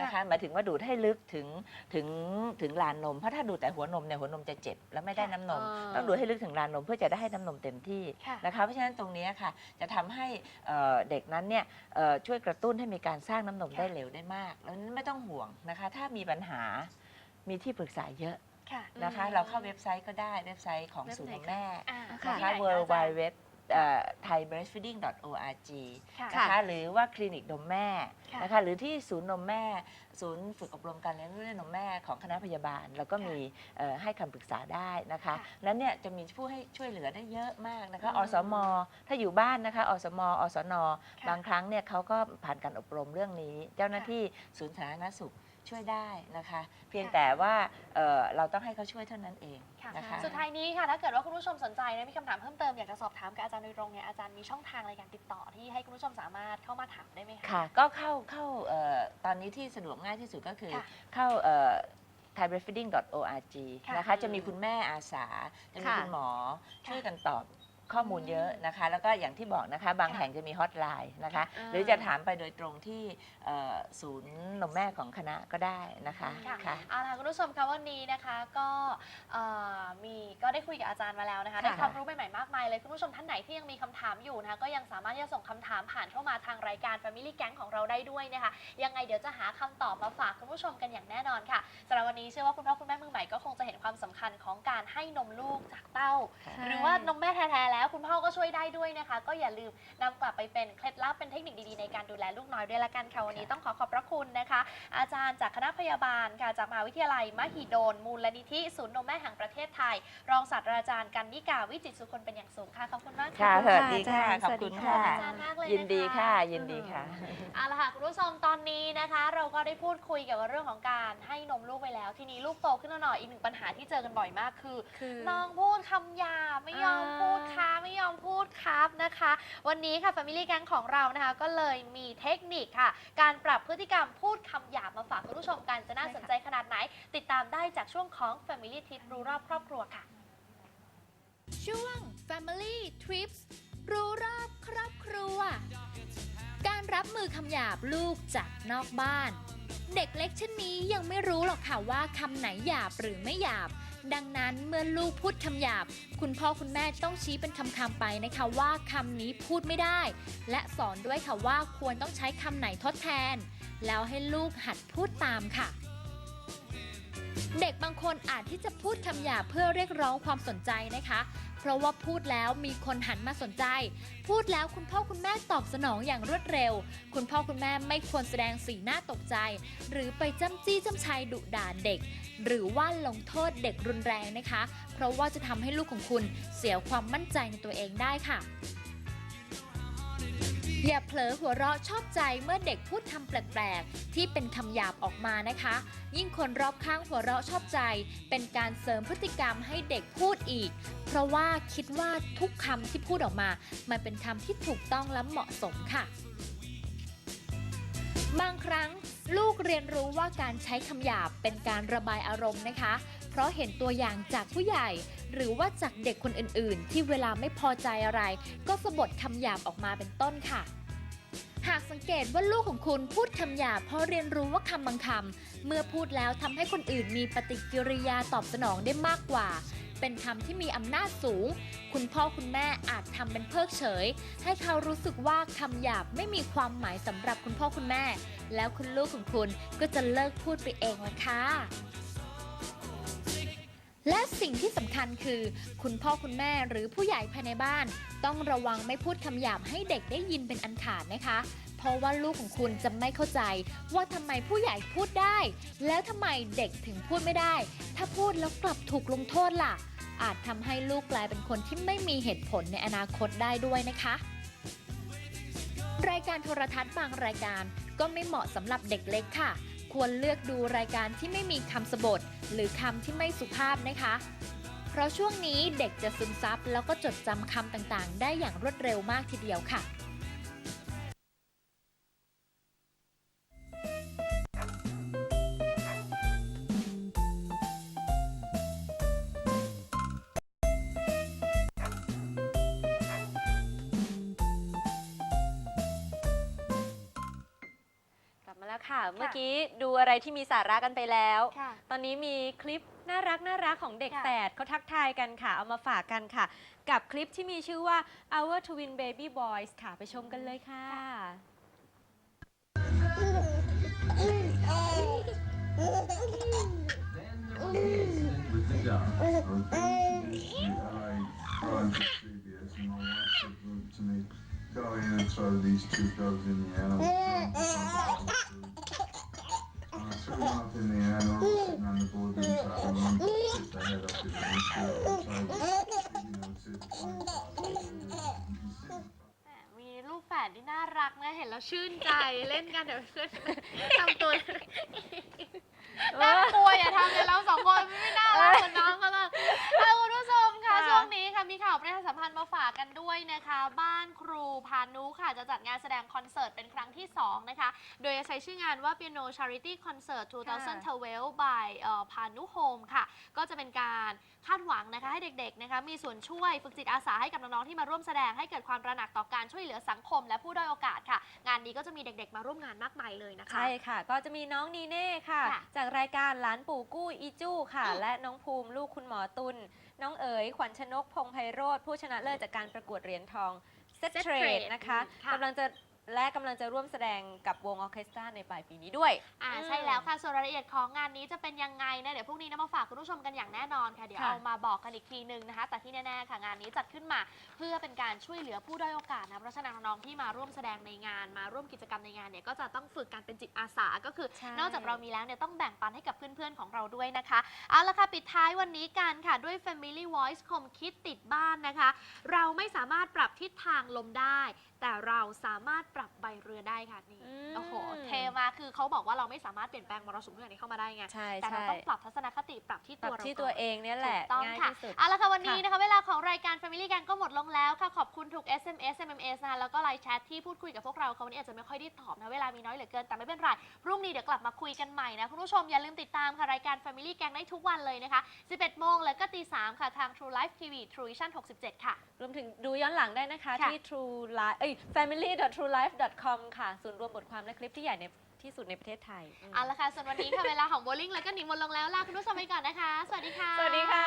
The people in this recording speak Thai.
นะคะหมายถึงว่าดูดให้ลึกถึงถึงถึงลานนม เพราะถ้าดูดแต่หัวนมเนี่ยหัวนมจะเจ็บแล้วไม่ได้น้ำนมอ่าต้องดูดให้ลึกถึงลานนมเพื่อจะได้ให้น้ำนมเต็มที่ค่ะนะคะเพราะฉะนั้นตรงนี้ค่ะจะทำให้เอ่อเด็กนั้นเนี่ยเอ่อช่วยกระตุ้นให้มีการสร้างน้ำนมได้เร็วได้มาก แล้วนั้นไม่ต้องห่วงนะคะ ถ้ามีปัญหามีที่ปรึกษาเยอะค่ะ นะคะเราเข้าเว็บไซต์ก็ได้เว็บไซต์ของเว็บศูนย์ไหนนมคะแม่ อ่าค่ะนะคะที่ w ไห w น w คะอาจารย์ thaibreastfeeding.org ค่ะนะคะหรือว่าคลินิกนมแม่ค่ะนะคะหรือที่ศูนย์นมแม่ ศูนย์ฝึกอบรมการเลี้ยงลูกด้วยนมแม่ของคณะพยาบาล แล้วก็มีเอ่อให้คำปรึกษาได้นะคะค่ะนั้นเนี่ยจะมีผู้ให้ช่วยเหลือได้เยอะมากนะคะอือมสม ถ้าอยู่บ้านนะคะอสม อสน ค่ะบางครั้งเนี่ยเขาก็ผ่านการอบรมเรื่องนี้ เจ้าหน้าที่ศูนย์สาธารณสุข ช่วยได้นะคะ เพียงค่ะแต่ว่าเอ่อเราต้องให้เขาช่วยเท่านั้นเองค่ะนะคะ สุดท้ายนี้ค่ะ ถ้าเกิดว่าคุณผู้ชมสนใจนะมีคำถามเพิ่มเติมอยากจะสอบถามกับอาจารย์โดยตรงเนี่ยอาจารย์มีช่องทางอะไรการติดต่อที่ให้คุณผู้ชมสามารถเข้ามาถามได้ไหมคะ ค่ะก็เข้าเข้าเอ่อตอนนี้ที่สะดวกง่ายที่สุดก็คือค่ะเข้าเอ่อ thaibreastfeeding.org ค่ะนะคะจะมีคุณแม่อาสา จะมีค่ะคุณหมอค่ะช่วยกันตอบ ข้อมูลเยอะนะคะ แล้วก็อย่างที่บอกนะคะ บางค่ะแห่งจะมีฮอตไลน์นะคะอ่าหรือจะถามไปโดยตรงที่เอ่อศูนย์นมแม่ของคณะก็ได้นะคะค่ะค่ะ เอาล่ะคุณผู้ชมคะวันนี้นะคะก็เอ่อมีก็ได้คุยกับอาจารย์มาแล้วนะคะได้ค่ะความรู้ใหม่ๆมากมายเลยคุณผู้ชมท่านไหนที่ยังมีคำถามอยู่นะคะก็ยังสามารถที่จะส่งคำถามผ่านเข้ามาทางรายการ Family Gang ของเราได้ด้วยนะคะยังไงเดี๋ยวจะหาคำตอบมาฝากคุณผู้ชมกันอย่างแน่นอนค่ะสำหรับวันนี้เชื่อว่าคุณพ่อคุณแม่มือใหม่ก็คงจะเห็นความสำคัญของการให้นมลูกจากเต้า หรือว่านมแม่แท้ๆแล้วคุณพ่อก็ช่วยได้ด้วยนะคะ ก็อย่าลืมนำกลับไปเป็นเคล็ดลับเป็นเทคนิคดีๆในการดูแลลูกน้อยด้วยละกันค่ะวันนี้ต้องขอขอบพระคุณนะคะ อาจารย์จากคณะพยาบาลค่ะจากมหาวิทยาลัยมหิดลมูลนิธิศูนย์นมแม่แห่งประเทศไทย รองศาสตราจารย์กันนิกาวิจิตรสุคนเป็นอย่างสูงค่ะขอบคุณมากค่ะค่ะสวัสดีค่ะอาขจารย์อบคุณสวัค่ะสดีอาจารย์มากเลยยินดีนะคะค่ะ ยินดีค่ะ เอาละค่ะคุณผู้ชมตอนนี้นะคะ เราก็ได้พูดคุยเกี่ยวกับเรื่องของการให้นมลูกไปแล้ว ทีนี้ลูกโตขึ้นแล้วหน่อยอีกหนึ่งปัญหาที่เจอกันบ่อยมากคือ คือ น้องพูดคำหยาบไม่ยอมอ่าพูดค่ะไม่ยอมพูดครับนะคะ วันนี้ค่ะ Family Gang ของเรานะคะ ก็เลยมีเทคนิคค่ะ การปรับพฤติกรรมพูดคำหยาบมาฝากคุณผู้ชมกันจะน่าสนใจขนาดไหน ติดตามได้จากช่วงของ Family Tip รู้รอบครอบครัวค่ะ ช่วง Family Trips รู้รอบครอบครัว การรับมือคำหยาบลูกจากนอกบ้าน เด็กเล็กเช่นนี้ยังไม่รู้หรอกค่ะว่าคำไหนหยาบหรือไม่หยาบ ดังนั้นเมื่อลูกพูดคำหยาบ คุณพ่อคุณแม่ต้องชี้เป็นคำๆไปนะคะว่าคำนี้พูดไม่ได้ และสอนด้วยค่ะว่าควรต้องใช้คำไหนทดแทน แล้วให้ลูกหัดพูดตามค่ะเด็กบางคนอาจที่จะพูดคำหยาบเพื่อเรียกร้องความสนใจนะคะ เพราะว่าพูดแล้วมีคนหันมาสนใจ พูดแล้วคุณพ่อคุณแม่ตอบสนองอย่างรวดเร็ว คุณพ่อคุณแม่ไม่ควรแสดงสีหน้าตกใจ หรือไปจ้ำจี้จ้ำชัยดุด่าเด็ก หรือว่าลงโทษเด็กรุนแรงนะคะ เพราะว่าจะทำให้ลูกของคุณเสียความมั่นใจในตัวเองได้ค่ะ อย่าเผลอหัวเราะชอบใจเมื่อเด็กพูดคำแปลกๆ ที่เป็นคำหยาบออกมานะคะ ยิ่งคนรอบข้างหัวเราะชอบใจ เป็นการเสริมพฤติกรรมให้เด็กพูดอีก เพราะว่าคิดว่าทุกคำที่พูดออกมา มันเป็นคำที่ถูกต้องและเหมาะสมค่ะ บางครั้งลูกเรียนรู้ว่าการใช้คำหยาบเป็นการระบายอารมณ์นะคะ เพราะเห็นตัวอย่างจากผู้ใหญ่ หรือว่าจากเด็กคนอื่นๆ ที่เวลาไม่พอใจอะไร ก็สะบดคำหยาบออกมาเป็นต้นค่ะ หากสังเกตว่าลูกของคุณพูดคำหยาบเพราะเรียนรู้ว่าคำบางคำเมื่อพูดแล้วทำให้คนอื่นมีปฏิกิริยาตอบสนองได้มากกว่า เป็นคำที่มีอำนาจสูง คุณพ่อคุณแม่อาจทำเป็นเพิกเฉย ให้เขารู้สึกว่าคำหยาบไม่มีความหมายสำหรับคุณพ่อคุณแม่ แล้วคุณลูกของคุณก็จะเลิกพูดไปเองละค่ะ และสิ่งที่สำคัญคือ คุณพ่อคุณแม่หรือผู้ใหญ่ภายในบ้าน ต้องระวังไม่พูดคำหยาบให้เด็กได้ยินเป็นอันขาดนะคะ เพราะว่าลูกของคุณจะไม่เข้าใจ ว่าทำไมผู้ใหญ่พูดได้ แล้วทำไมเด็กถึงพูดไม่ได้ ถ้าพูดแล้วกลับถูกลงโทษล่ะ อาจทำให้ลูกกลายเป็นคนที่ไม่มีเหตุผลในอนาคตได้ด้วยนะคะ รายการโทรทัศน์บางรายการก็ไม่เหมาะสำหรับเด็กเล็กค่ะ ควรเลือกดูรายการที่ไม่มีคำสบทหรือคำที่ไม่สุภาพนะคะ เพราะช่วงนี้เด็กจะซึมซับแล้วก็จดจำคำต่างๆ ได้อย่างรวดเร็วมากทีเดียวค่ะ แล้วค่ะ เมื่อกี้ดูอะไรที่มีสาระกันไปแล้ว ค่ะ ตอนนี้มีคลิปน่ารักน่ารักของเด็กค่ะแฝดเขาทักทายกันค่ะ เอามาฝากกันค่ะ กับคลิปที่มีชื่อว่า Our Twin Baby Boys ค่ะไปชมกันเลยค่ะ with the dog. Okay. I tried the CBS and my wife said "Look to me, go in and throw these two dogs in the animal. And I threw them up in the animal, sitting on the boardroom table, and put the head up to the windshield and tried to, you know, to find out. แหมมีลูกแฝดที่น่ารักนะ เห็นแล้วชื่น ใจเล่นกันเดี๋ยวเพื่อนทำตัวน่ากลัวอย่าทำเลยเราสองคนไม่น่ารักเหมือนน้องเขาเลยค่ะคุณผู้ ชมค่ะค่ะช่วงนี้ค่ะมีข่าวประชาสัมพันธ์มาฝากกันด้วยนะคะ บ้านครูพานุค่ะจะจัดงานแสดงคอนเสิร์ตเป็นครั้งที่ 2 นะคะ โดยจะใช้ชื่องานว่า Piano Charity Concert 2012 by เอ่อพานุโฮมค่ะ ก็จะเป็นการคาดหวังนะคะ ให้เด็กๆนะคะมีส่วนช่วยฝึกจิตอาสาให้กับน้องๆที่มาร่วมแสดงให้เกิดความระหนักต่อการช่วยเหลือสังคม และผู้ด้อยโอกาสค่ะ งานนี้ก็จะมีเด็กๆ มาร่วมงานมากมายเลยนะคะ ใช่ค่ะ ก็จะมีน้องนีเน่ค่ะ ค่ะจากรายการหลานปู่กู้อีจู้ค่ะอืมและน้องภูมิลูกคุณหมอตุล น้องเอ๋ยขวัญชนกพงไพโรธผู้ชนะเลิศจากการประกวดเหรียญทองเซต Set เทรด Trade นะคะอืมค่ะ กำลังจะ และกำลังจะร่วมแสดงกับวงออร์เคสตราในปลายปีนี้ด้วย อ่าอืมใช่แล้วค่ะส่วนรายละเอียดของงานนี้จะเป็นยังไงนะเดี๋ยวพรุ่งนี้นำมาฝากคุณผู้ชมกันอย่างแน่นอนค่ะเดี๋ยวค่ะ เอามาบอกกันอีกทีนึงนะคะ แต่ที่แน่ๆค่ะงานนี้จัดขึ้นมา เพื่อเป็นการช่วยเหลือผู้ด้อยโอกาสนะเพราะฉะนั้นน้องๆที่มาร่วมแสดงในงาน มาร่วมกิจกรรมในงานเนี่ยก็จะต้องฝึกการเป็นจิตอาสาก็คือ ใช่ นอกจากเรามีแล้วเนี่ยต้องแบ่งปันให้กับเพื่อนๆของเราด้วยนะคะเอาละค่ะปิดท้ายวันนี้กันค่ะด้วย Family Voice คมคิดติดบ้านนะคะ เราไม่สามารถปรับทิศทางลมได้ แต่เราสามารถปรับใบเรือ ได้ค่ะนี่ อืม โอ้โห เทมากคือเขาบอกว่าเราไม่สามารถเปลี่ยนแปลงมรสุมทุกอย่างนี้เข้ามาได้ไง ใช่แต่เราใช่ต้องปรับทัศนคติปรับที่ปรัตับวเราที่ก่อนตัวเองเนี่ยแหละ ถูกต้องง่ายค่ะ ที่สุด เอาละค่ะวันนี้ค่ะ นะคะเวลาของรายการ Family Gang ก็หมดลงแล้วค่ะ ขอบคุณทุก SMS MMS นะคะแล้วก็ไลน์แชทที่พูดคุยกับพวกเราค่ะวันนี้อาจจะไม่ค่อยได้ตอบนะเวลามีน้อยเหลือเกินแต่ไม่เป็นไรพรุ่งนี้เดี๋ยวกลับมาคุยกันใหม่นะ คุณผู้ชมอย่าลืมติดตามค่ะรายการ Family Gang ได้ทุกวันเลยนะคะ 11 โมงแล้วก็ตี 3 ค่ะทาง True Life TV True Vision 67 ค่ะ รวมถึงดูย้อนหลังได้นะคะ ค่ะ ที่ True Life เอ้ย family.truelife.com ค่ะศูนย์รวมบทความและคลิปที่ใหญ่ในที่สุดในประเทศไทยอืมเอาละค่ะส่วนวันนี้ค่ะ เวลาของโบลิ่งแล้วก็หนิงหมดลงแล้วลาคุณผู้ชมไปก่อนนะคะ สวัสดีค่ะ สวัสดีค่ะ